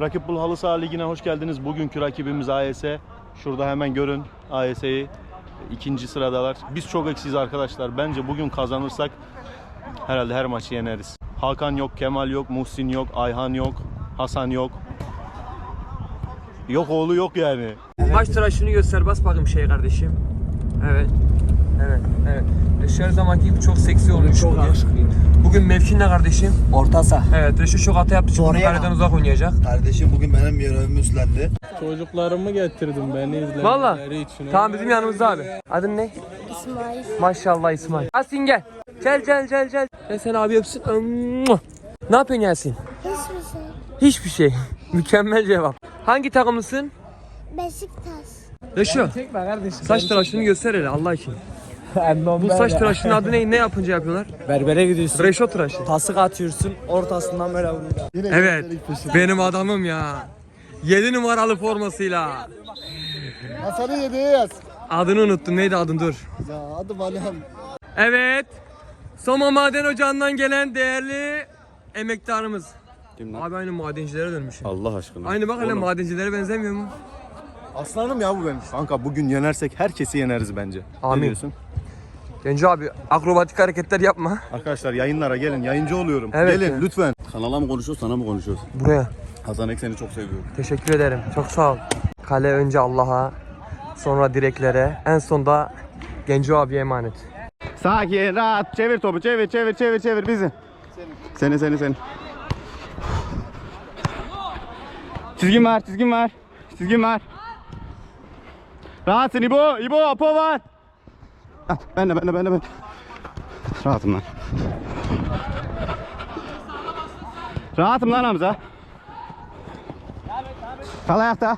Rakip Bul Halı Saha Ligi'ne hoş geldiniz. Bugünkü rakibimiz AYS. Şurada hemen görün AYS'yi. ikinci sıradalar. Biz çok eksiyiz arkadaşlar. Bence bugün kazanırsak herhalde her maçı yeneriz. Hakan yok, Kemal yok, Muhsin yok, Ayhan yok, Hasan yok. Yok oğlu yok yani. Baş tıraşını göster bas bakayım şey kardeşim. Evet. Evet, evet. Her zamanki gibi çok seksi olmuş Çok bugün. Bugün mevkin ne kardeşim? Orta saha. Evet, Reşo çok hata yaptı çünkü Oraya. kaleden uzak oynayacak. Kardeşim bugün benim görevim üstlendi. Çocuklarımı getirdim beni izlemeleri Valla. için. Tamam bizim yanımızda abi. Adın ne? İsmail. Maşallah İsmail. Yasin gel. Gel gel gel gel. Gel sen abi öpsün. Ne yapıyorsun Yasin? Hiçbir şey. Hiçbir şey. Mükemmel cevap. Hangi takımlısın? Beşiktaş. Reşo. Çekme kardeşim. Saç tıraşını göster hele Allah için. Bu saç tıraşının adı ne? Ne yapınca yapıyorlar? Berbere gidiyorsun. Reşo tıraşı. Pasık atıyorsun. Ortasından böyle vuruyorsun. Evet. Benim adamım ya. 7 numaralı formasıyla. Hasan'ı yediyiz. Adını unuttum. Neydi adın dur. Ya adım Alihan. Evet. Soma Maden Ocağı'ndan gelen değerli emektarımız. Kim lan? Abi aynı madencilere dönmüşüm. Allah aşkına. Aynı bak hele Oğlum, madencilere benzemiyor mu? Aslanım ya bu benim. Kanka bugün yenersek herkesi yeneriz bence. Amin. Ne diyorsun? Genco abi akrobatik hareketler yapma. Arkadaşlar yayınlara gelin. Yayıncı oluyorum. Evet gelin ya. lütfen. Kanala mı konuşuyoruz sana mı konuşuyoruz? Buraya. Hasan Eksen'i çok seviyorum. Teşekkür ederim. Çok sağ ol. Kale önce Allah'a, sonra direklere, en sonda Genco abiye emanet. Sakin, rahat. Çevir topu. Çevir, çevir, çevir, çevir bizi. Seni, seni, seni. Çizgin var, çizgin var. Çizgin var. Rahatsın İbo, İbo, Apo var. Ah, ben de, ben de, ben de, ben. Rahatım lan. Rahatım lan Hamza. Kal ayakta.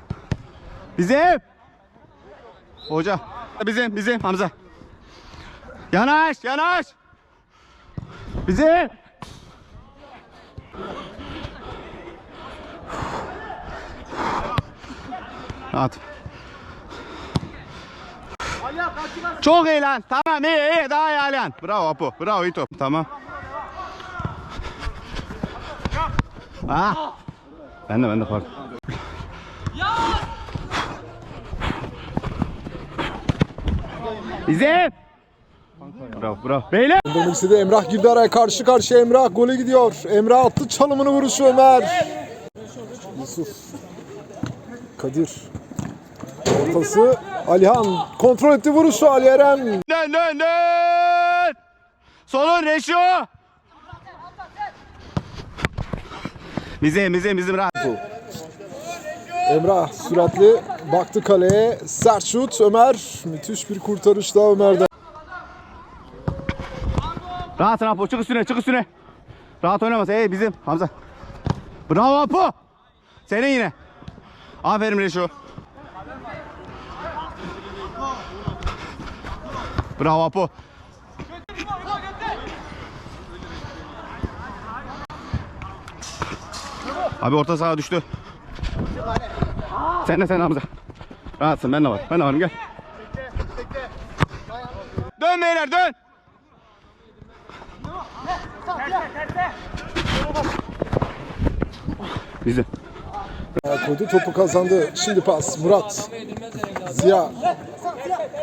Bizim. Hoca. Bizim, bizim Hamza. Yanaş, yanaş. Bizi. At. Çok iyi lan. Tamam iyi iyi daha iyi Alihan. Bravo Apo. Bravo iyi top. Tamam. Ah. Ben de ben de pardon. Bizim. Bravo bravo. Beyler. Demek istedi Emrah girdi araya karşı karşıya Emrah gole gidiyor. Emrah attı çalımını vuruşu Ömer. Yusuf. Kadir. Ortası Alihan kontrol etti vuruşu Ali Eren. Dön dön dön. Solun Reşo. Bizim bizim bizim rahat. Emrah süratli baktı kaleye. Sert şut Ömer. Müthiş bir kurtarış daha Ömer'den. Rahat Apo çık üstüne çık üstüne. Rahat oynamaz. Hey bizim Hamza. Bravo Apo. Senin yine. Aferin Reşo. Bravo Apo. Abi orta saha düştü. Sen de sen Hamza. Rahatsın ben de var. Ben de varım gel. Dön beyler dön. Bizim. Koydu topu kazandı. Şimdi pas Murat. Ziya.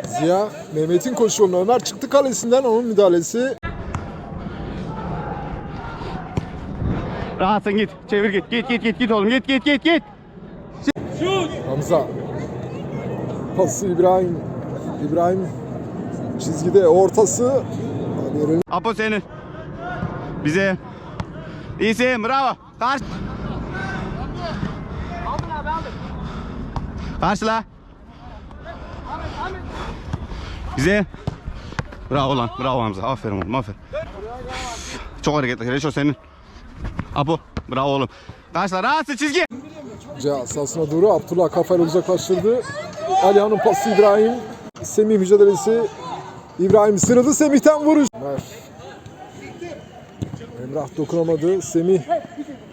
Ziya Mehmet'in koşu yoluna Ömer çıktı kalesinden onun müdahalesi. Rahatsın git. Çevir git. Git git git git oğlum. Git git git git. Hamza. Pası İbrahim. İbrahim çizgide ortası. Apo senin. Bize. İyisin. Bravo. Karşı. Karşıla. Bize. Bravo lan. Bravo Hamza. Aferin oğlum. Aferin. Çok hareketli. Reşo senin. Apo. Bravo oğlum. Karşıla. Rahatsın çizgi. Cihaz sahasına doğru Abdullah kafayla uzaklaştırdı. Alihan'ın pası İbrahim. Semih mücadelesi. İbrahim sırada Semih'ten vuruş. Emrah dokunamadı. Semih.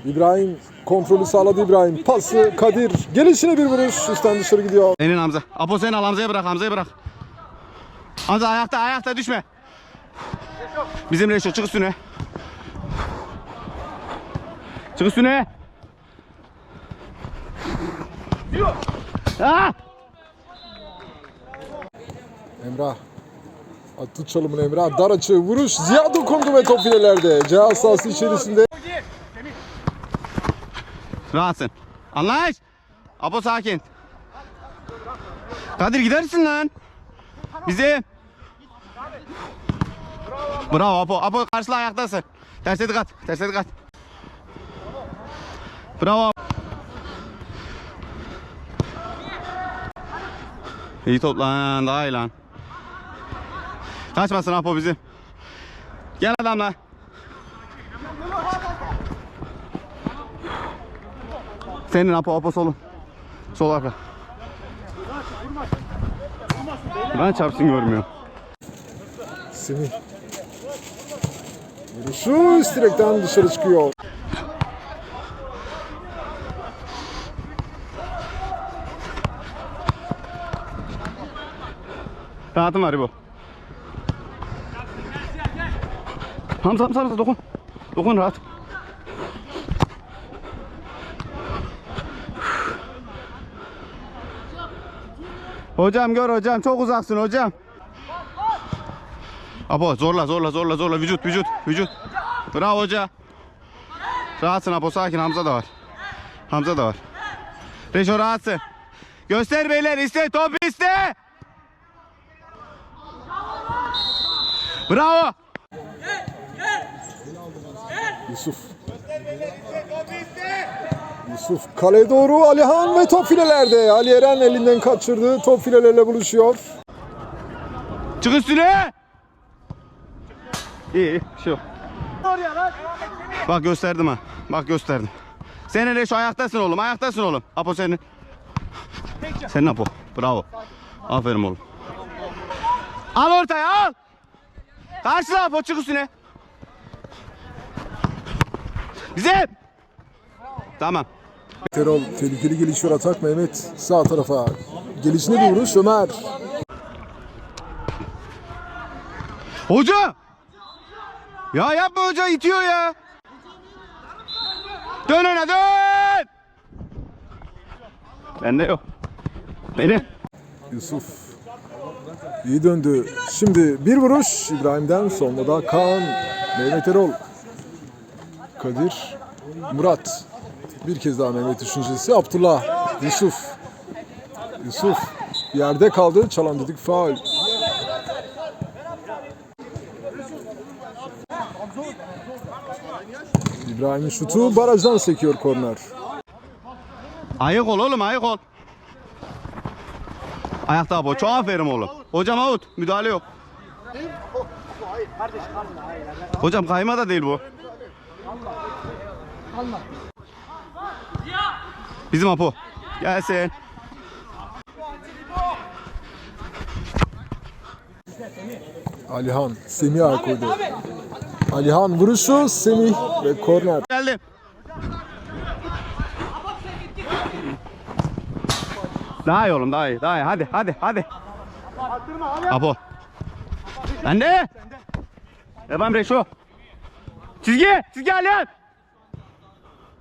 İbrahim kontrolü sağladı İbrahim. Pası Kadir. Gelişine bir vuruş. Üstten dışarı gidiyor. Senin Hamza. Apo sen al Hamza'ya bırak. Hamza'ya bırak. Hamza ayakta ayakta düşme. Bizim Reşo çık üstüne. Çık üstüne. Emrah. Attı çalımını Emrah. Dar açı vuruş. Ziya dokundu ve top filelerde. Cihaz sahası içerisinde. Rahatsın. Anlaş. Apo sakin. Kadir gidersin lan. Bizi. Bravo Apo. Apo karşıla ayaktasın. Terse dikkat. Terse dikkat. Bravo. İyi top lan. Daha iyi lan. Kaçmasın Apo bizim. Gel adamla. Senin Apo Apo solun. Sol arka. Ben çarpsın görmüyorum. Semih. Vuruşu direkten dışarı çıkıyor. Rahatım var bu. Hamza Hamza Hamza dokun. Dokun rahat. Hocam gör hocam çok uzaksın hocam. Apo zorla zorla zorla zorla vücut vücut vücut. Bravo hoca. Rahatsın Apo sakin Hamza da var. Hamza da var. Reşo rahatsın. Göster beyler iste top iste. Bravo. Yusuf. Yusuf kaleye doğru Alihan ve top filelerde. Ali Eren elinden kaçırdı. Top filelerle buluşuyor. Çık üstüne. İyi, iyi, şey. Bak gösterdim ha. Bak gösterdim. Senin de şu ayaktasın oğlum. Ayaktasın oğlum. Apo senin. Senin Apo. Bravo. Aferin oğlum. Al ortaya al. Karşıla Apo çık üstüne. Bizim. Tamam. Terol tehlikeli gelişiyor atak Mehmet sağ tarafa. Gelişine bir vuruş Ömer. Hoca! Ya yapma hoca itiyor ya. Dön öne dön. Bende yok. Beni. Yusuf iyi döndü. Şimdi bir vuruş İbrahim'den sonra da Kaan, Mehmet Erol, Kadir, Murat. Bir kez daha Mehmet düşüncesi. Abdullah, Yusuf. Yusuf yerde kaldı. Çalan dedik faul. İbrahim'in şutu barajdan sekiyor korner. Ayık ol oğlum ayık ol. Ayakta Abo. Çok aferin oğlum. Hocam out. Müdahale yok. Hocam kayma da değil bu. Bizim Apo. Gelsin. Alihan, Semih ayağa koydu. Alihan vuruşu, Semih ve korner. Geldim. Daha iyi oğlum daha iyi daha iyi hadi hadi hadi. Apo. Ben de. Devam Reşo. Çizgi çizgi Alihan.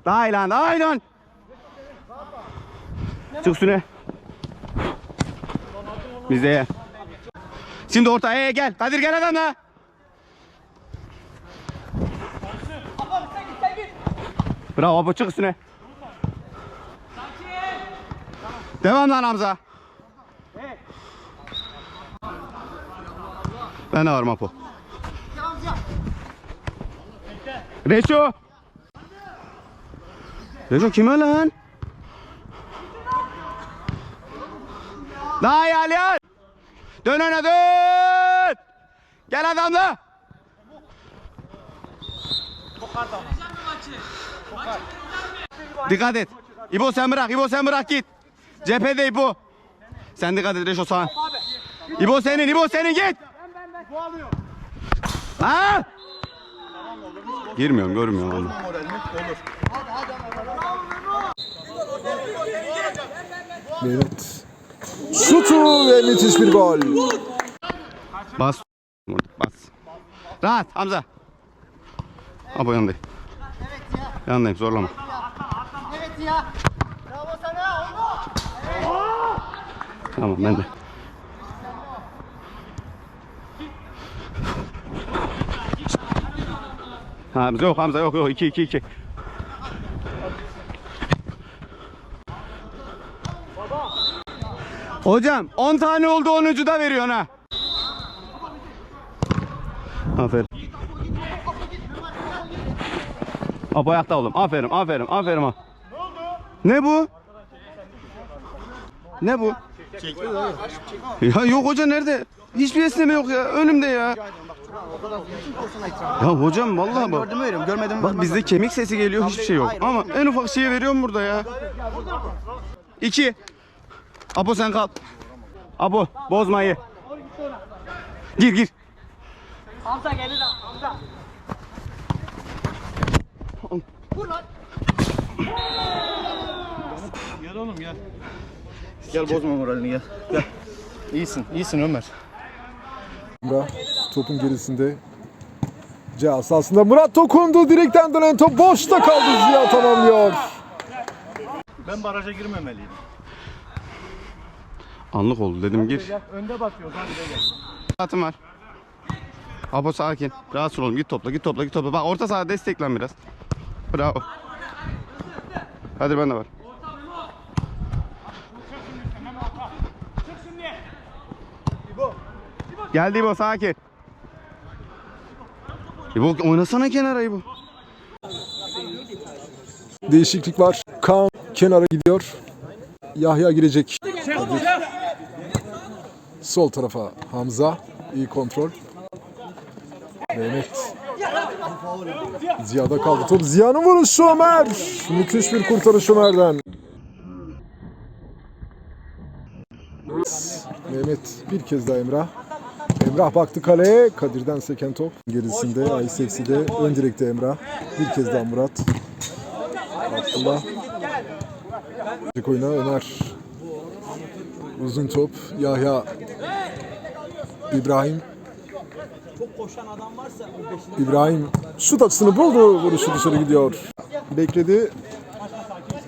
Daha iyi lan daha iyi lan. Çık üstüne. Bizde. Şimdi ortaya gel. Kadir gel adamla. Bravo Apo çık üstüne. Devam lan Hamza. Ben de varım Apo. Reşo. Reşo kime lan? Daha iyi Alihan. Dön öne dön. Gel adamla. Dikkat et. İbo sen bırak, İbo sen bırak git. Cephede İbo. Sen dikkat et Reşo sağ. İbo senin, İbo senin git. Ha? Girmiyorum, görmüyorum onu. Mehmet. Şutu ve müthiş bir gol. Bas. Bas. Rahat Hamza. Abo yanındayım. Yanındayım zorlama. Evet ya. Bravo sana. Tamam ben de. Hamza yok Hamza yok yok 2 2 2. Hocam 10 tane oldu 10'uncu da veriyorsun ha. Aferin. Abi ayakta oğlum. Aferin, aferin, aferin ha. Ne bu? Ne bu? Ya yok hoca nerede? Hiçbir esneme yok ya. Önümde ya. Ya hocam vallahi bak. Gördüm veriyorum görmedim. Bak bizde kemik sesi geliyor hiçbir şey yok. Ama en ufak şeyi veriyorum burada ya. İki. Apo sen kal. Apo bozmayı. Gir gir. Gel oğlum gel. Gel bozma moralini gel. Gel. İyisin, iyisin Ömer. Topun gerisinde. Cihaz aslında Murat dokundu. Direkten dönen top boşta kaldı. Ziya tamamlıyor. Ben baraja girmemeliydim. Anlık oldu dedim gir. Önde bakıyoruz hadi de gel. Atım var. Apo sakin. Rahatsız olun. Git topla, git topla, git topla. Bak orta saha desteklen biraz. Bravo. Hadi ben de var. Geldi İbo sakin. İbo oynasana kenara İbo. Değişiklik var. Kaan kenara gidiyor. Yahya girecek. Sol tarafa Hamza. İyi kontrol. Mehmet. Ziya'da kaldı. Top Ziya'nın vuruşu Ömer. Müthiş bir kurtarış Ömer'den. Mehmet bir kez daha Emrah. Emrah baktı kaleye. Kadir'den seken top. Gerisinde Aysefsi'de. Ön direkte Emrah. Bir kez daha Murat. Abdullah. Oyuna Ömer. Uzun top. Yahya. İbrahim. İbrahim şut açısını buldu. Vuruşu dışarı gidiyor. Bekledi.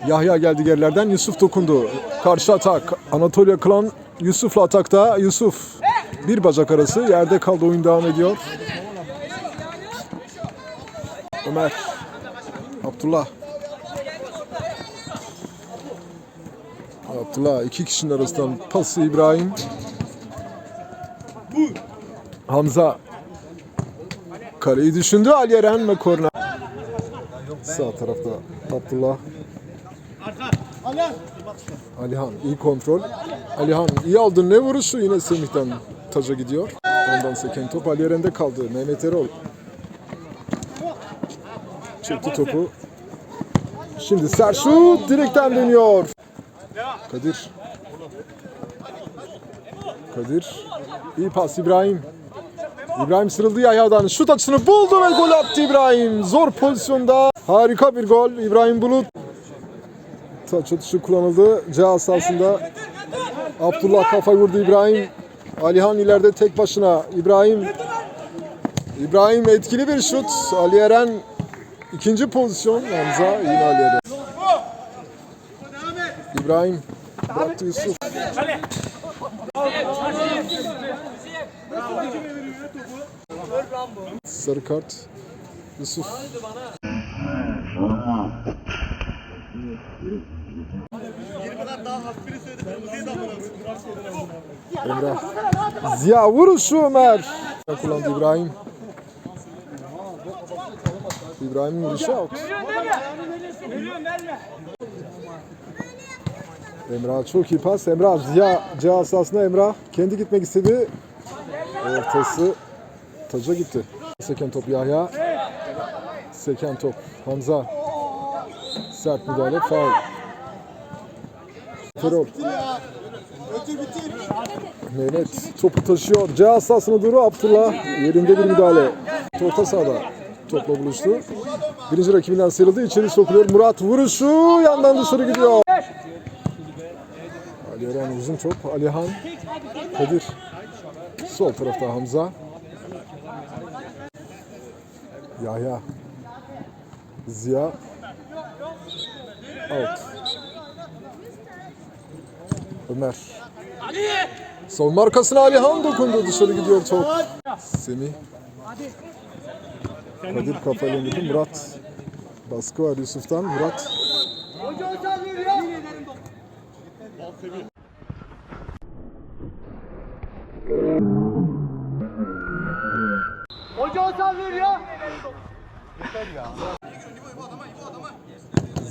Yahya geldi gerilerden. Yusuf dokundu. Karşı atak. Anatolia Klan Yusuf'la atakta. Yusuf bir bacak arası. Yerde kaldı. Oyun devam ediyor. Ömer. Abdullah. Abdullah iki kişinin arasından pası İbrahim. Hamza. Kaleyi düşündü Ali Eren ve korner. Sağ tarafta Abdullah. Alihan iyi kontrol. Alihan iyi aldı ne vuruşu yine Semih'ten taca gidiyor. Ondan seken top Ali Eren'de kaldı. Mehmet Erol. Çekti topu. Şimdi sert şut direkten dönüyor. Kadir. Kadir. İyi pas İbrahim. İbrahim sırıldı Yahya'dan. Şut açısını buldu ve gol attı İbrahim. Zor pozisyonda. Harika bir gol. İbrahim Bulut. Taç atışı kullanıldı. C sahasında. Abdullah kafa vurdu İbrahim. Alihan ileride tek başına. İbrahim. İbrahim etkili bir şut. Ali Eren ikinci pozisyon. Hamza yine Ali Eren. İbrahim bıraktı Yusuf. Sarı kart. Yusuf. Emrah. Ziya vuruşu Ömer. Kullandı İbrahim. İbrahim'in vuruşu out. Emrah çok iyi pas. Emrah Ziya C asasına Emrah kendi gitmek istedi. Ortası taca gitti. Seken top Yahya. Seken top Hamza. Sert müdahale faul. Terol. Mehmet topu taşıyor. C asasına doğru Abdullah. Yerinde bir müdahale. Orta sahada topla buluştu. Birinci rakibinden sıyrıldı. İçeri sokuluyor. Murat vuruşu yandan dışarı gidiyor. Eren uzun top. Alihan. Kadir. Sol tarafta Hamza. Yahya. Ziya. Out. Ömer. Savunma arkasına Alihan dokundu. Dışarı gidiyor top. Semih. Kadir kafayla. Murat. Baskı var Yusuf'tan. Murat.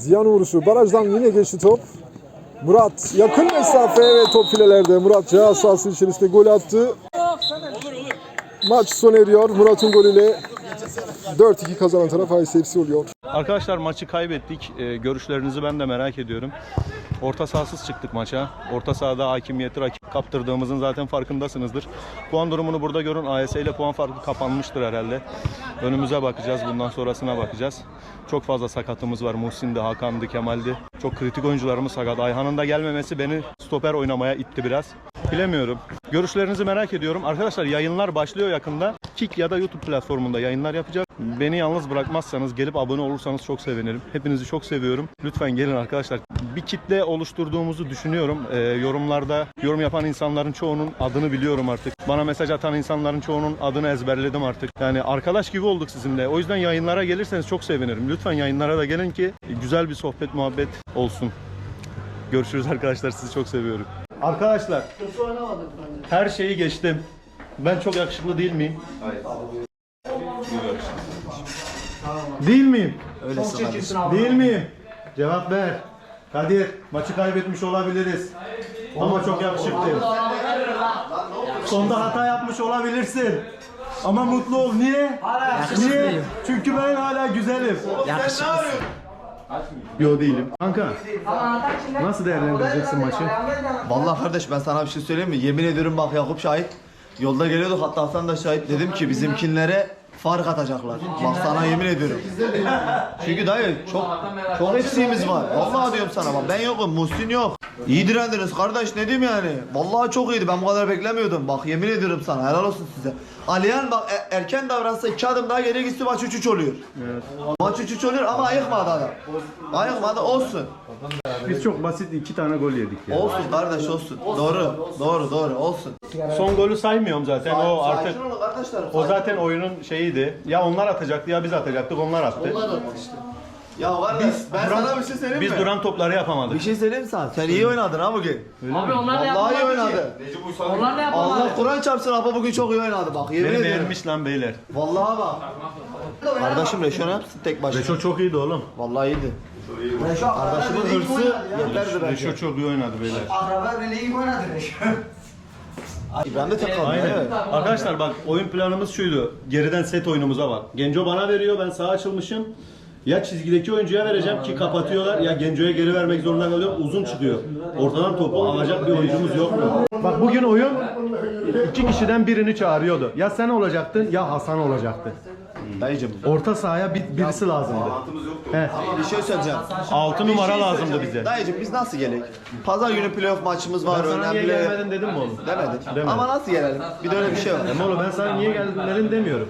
Ziyan vuruşu. Barajdan yine geçti top. Murat yakın mesafe ve top filelerde. Murat ceza sahası içerisinde gol attı. Maç sona eriyor. Murat'ın golüyle 4-2 kazanan taraf ISFC oluyor. Arkadaşlar maçı kaybettik. Ee, görüşlerinizi ben de merak ediyorum. Orta sahasız çıktık maça. Orta sahada hakimiyeti rakip kaptırdığımızın zaten farkındasınızdır. Puan durumunu burada görün. AS ile puan farkı kapanmıştır herhalde. Önümüze bakacağız. Bundan sonrasına bakacağız. Çok fazla sakatımız var. Muhsin'di, Hakan'dı, Kemal'di. Çok kritik oyuncularımız sakat. Ayhan'ın da gelmemesi beni stoper oynamaya itti biraz. Bilemiyorum. Görüşlerinizi merak ediyorum. Arkadaşlar yayınlar başlıyor yakında. Kik ya da YouTube platformunda yayınlar yapacağız. Beni yalnız bırakmazsanız, gelip abone olursanız çok sevinirim. Hepinizi çok seviyorum. Lütfen gelin arkadaşlar. Bir kitle oluşturduğumuzu düşünüyorum. Ee, yorumlarda yorum yapan insanların çoğunun adını biliyorum artık. Bana mesaj atan insanların çoğunun adını ezberledim artık. Yani arkadaş gibi olduk sizinle. O yüzden yayınlara gelirseniz çok sevinirim. Lütfen yayınlara da gelin ki güzel bir sohbet muhabbet olsun. Görüşürüz arkadaşlar. Sizi çok seviyorum. Arkadaşlar. Her şeyi geçtim. Ben çok yakışıklı değil miyim? Hayır. Değil miyim? Öyle Değil miyim? Cevap ver. Kadir, maçı kaybetmiş olabiliriz. Ama çok yakışıklıyım. Sonda hata yapmış olabilirsin. Ama mutlu ol. Niye? Niye? Çünkü ben hala güzelim. Yakışıklısın. Yo değilim. Kanka, nasıl değerlendireceksin maçı? Vallahi kardeş ben sana bir şey söyleyeyim mi? Yemin ediyorum bak Yakup şahit. Yolda geliyorduk hatta Hasan da şahit. Dedim ki bizimkinlere fark atacaklar. Bak sana yemin ediyorum. Çünkü dayı çok çok eksiğimiz var. Vallahi diyorum sana bak ben yokum. Muhsin yok. İyi direndiniz kardeş ne diyeyim yani. Vallahi çok iyiydi. Ben bu kadar beklemiyordum. Bak yemin ediyorum sana. Helal olsun size. Aliyan bak e- erken davransa iki adım daha geri gitse maç 3-3 oluyor. Maç 3-3 oluyor ama ayıkmadı adam. Ayıkmadı olsun. Biz çok basit iki tane gol yedik ya. Olsun kardeş olsun. Doğru. Doğru doğru olsun. Son golü saymıyorum zaten. O artık Sakin olun arkadaşlar. o zaten oyunun şeyiydi. Ya onlar atacaktı ya biz atacaktık. Onlar attı. Ya kardeş ben sana bir şey söyleyeyim Biz mi? duran topları yapamadık. Bir şey söyleyeyim mi sana? Sen iyi oynadın ha bugün. Abi onlar da Vallahi iyi yapamadı ki. oynadın. Onlar da yapamadı. Allah Kur'an çarpsın abi bugün çok iyi oynadı bak yemin Beni ediyorum. beğenmiş lan beyler. Vallahi bak. Kardeşim Reşo ne yapsın tek başına? Reşo çok iyiydi oğlum. Vallahi iyiydi. Kardeşimin hırsı yeterdi bence. Reşo çok iyi oynadı beyler. İbrahim de tek kaldı. Aynen. Evet. Arkadaşlar bak oyun planımız şuydu. Geriden set oyunumuza bak. Genco bana veriyor ben sağa açılmışım. Ya çizgideki oyuncuya vereceğim ki kapatıyorlar ya Genco'ya geri vermek zorunda kalıyorum uzun çıkıyor. Ortadan topu alacak bir oyuncumuz yok mu? Bak bugün oyun iki kişiden birini çağırıyordu. Ya sen olacaktın ya Hasan olacaktı. Dayıcım. Orta sahaya bir, birisi lazımdı. He. Bir şey söyleyeceğim. 6 Bir şey numara lazımdı bize. Dayıcım biz nasıl gelek? Pazar günü playoff maçımız var sana niye önemli. gelmedin dedim mi oğlum? Demedik. Demedim. Ama nasıl gelelim? Bir de öyle bir şey var. Ama oğlum ben sana niye gelmedin demiyorum.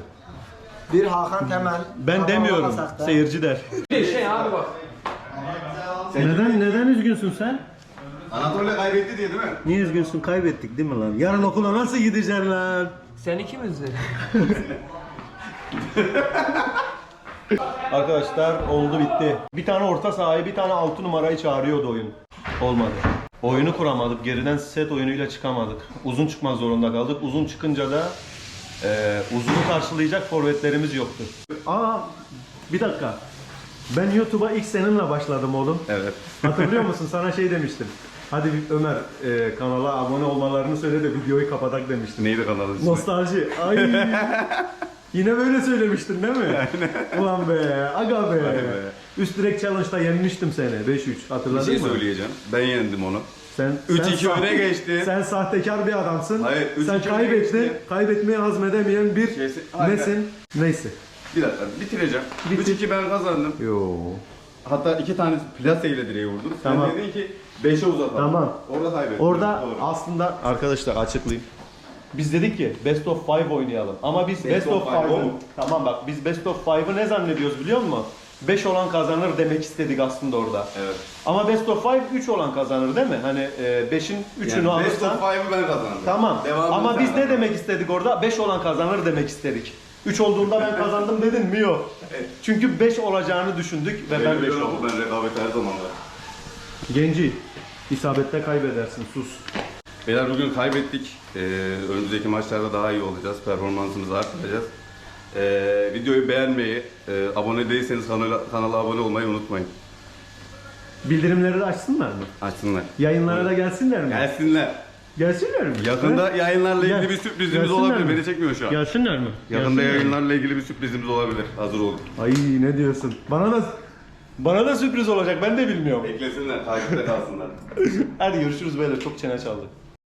Bir Hakan Temel. Ben demiyorum. Seyirci der. Şey abi bak. Neden neden üzgünsün sen? Anatolia kaybetti diye değil mi? Niye üzgünsün? Kaybettik değil mi lan? Yarın okula nasıl gideceksin lan? Seni kim üzdü? Arkadaşlar oldu bitti. Bir tane orta sahayı, bir tane altı numarayı çağırıyordu oyun. Olmadı. Oyunu kuramadık. Geriden set oyunuyla çıkamadık. Uzun çıkmak zorunda kaldık. Uzun çıkınca da e, uzunu karşılayacak forvetlerimiz yoktu. Aa bir dakika. Ben YouTube'a ilk seninle başladım oğlum. Evet. Hatırlıyor musun? Sana şey demiştim. Hadi bir Ömer e, kanala abone olmalarını söyle de videoyu kapatak demiştim. Neydi kanalın ismi? Nostalji. Ay. Yine böyle söylemiştin değil mi? Ulan be, aga be. Üst direk challenge'da yenmiştim seni 5-3. Bir Hatırladın şey mı? söyleyeceğim. Ben yendim onu. Sen 3-2 sen sahte- öne geçti. Sen sahtekar bir adamsın. Hayır, 3-2 Sen öne kaybettin. geçti. Kaybetmeyi hazmedemeyen bir Aynen. nesin? Neyse. Bir dakika bitireceğim. Bitir. 3-2 ben kazandım. Yo. Hatta iki tane plaseyle direğe vurdum. Tamam. Sen dedin ki 5'e uzatalım. Tamam. Orada kaybettim. Orada Doğru. aslında arkadaşlar açıklayayım. Biz dedik ki best of 5 oynayalım. Ama biz best, of of five 5'ı o mu? Tamam bak biz best of 5'ı ne zannediyoruz biliyor musun? 5 olan kazanır demek istedik aslında orada. Evet. Ama best of 5 3 olan kazanır değil mi? Hani 5'in 3'ünü Yani best alırsan of five'ı ben kazandım. Tamam. Devamını Ama biz ne demek istedik orada? 5 olan kazanır demek istedik. 3 olduğunda ben kazandım dedin mi? Yok. Çünkü 5 olacağını düşündük ve ben 5 biliyorum, oldum. Ben rekabet her zaman var. Genci, isabette kaybedersin sus. Beyler bugün kaybettik. Ee, önümüzdeki maçlarda daha iyi olacağız. Performansımızı arttıracağız. Ee, videoyu beğenmeyi, e, abone değilseniz kanala, kanala abone olmayı unutmayın. Bildirimleri de açsınlar mı? Açsınlar. Yayınlara da gelsinler mi? Gelsinler. Gelsinler mi? Yakında He? yayınlarla ilgili Gel- bir sürprizimiz gelsinler olabilir. mi? Beni çekmiyor şu an. Gelsinler mi? Yakında Gelsinler mi? yayınlarla ilgili bir sürprizimiz olabilir. Hazır olun. Ay ne diyorsun? Bana da bana da sürpriz olacak ben de bilmiyorum. Eklesinler, takipte kalsınlar. Hadi görüşürüz beyler çok çene çaldı.